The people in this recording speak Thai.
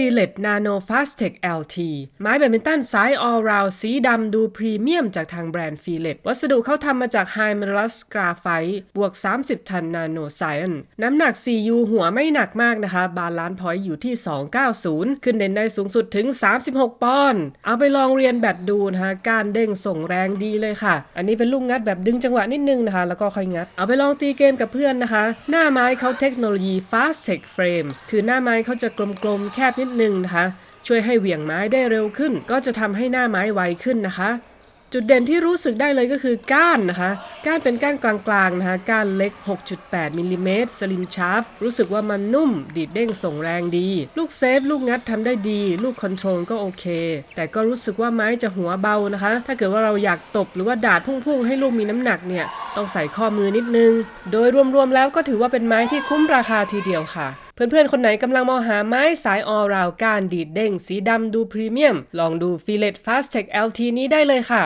ฟีเลตนาโนฟาสเทค LT ไม้แบดมินตันไซส์ all round สีดำดูพรีเมียมจากทางแบรนด์ฟีเลตวัสดุเขาทำมาจากไฮม e ลัสกราไฟบวก 30 ทันนาโนไซอนน้ำหนัก 4U หัวไม่หนักมากนะคะ บาลานซ์พอยต์อยู่ที่ 290 ขึ้นเด่นได้สูงสุดถึง 36 ปอนด์ เอาไปลองเรียนแบดดูนะคะ การเด้งส่งแรงดีเลยค่ะ อันนี้เป็นลูกงัดแบบดึงจังหวะนิดนึงนะคะ แล้วก็ค่อยงัด เอาไปลองตีเกมกับเพื่อนนะคะ หน้าไม้เขาเทคโนโลยี Fast Tech Frame คือหน้าไม้เขาจะกลมๆ แคบนิดนึงนะคะ ช่วยให้เหวี่ยงไม้ได้เร็วขึ้น ก็จะทำให้หน้าไม้ไวขึ้นนะคะ จุดเด่นที่รู้สึกได้เลยก็คือก้านนะคะ ก้านเป็นก้านกลางๆนะคะก้านเล็ก 6.8มิลลิเมตรสลิมชาร์ฟรู้สึกว่ามันนุ่ม ดีดเด้งส่งแรงดี ลูกเซฟ ลูกงัดทำได้ดี ลูกคอนโทรลก็โอเค แต่ก็รู้สึกว่าไม้จะหัวเบานะคะ ถ้าเกิดว่าเราอยากตบหรือว่าดาดพุ่งๆ ให้ลูกมีน้ำหนักเนี่ยต้องใส่ข้อมือนิดนึง โดยรวมๆแล้วก็ถือว่าเป็นไม้ที่คุ้มราคาทีเดียวค่ะ เพื่อนๆ คนไหนกำลังมองหาไม้สายออราวการดีดเด้งสีดำดูพรีเมียม ลองดูฟิเลตฟาสเทค LT นี้ได้เลยค่ะ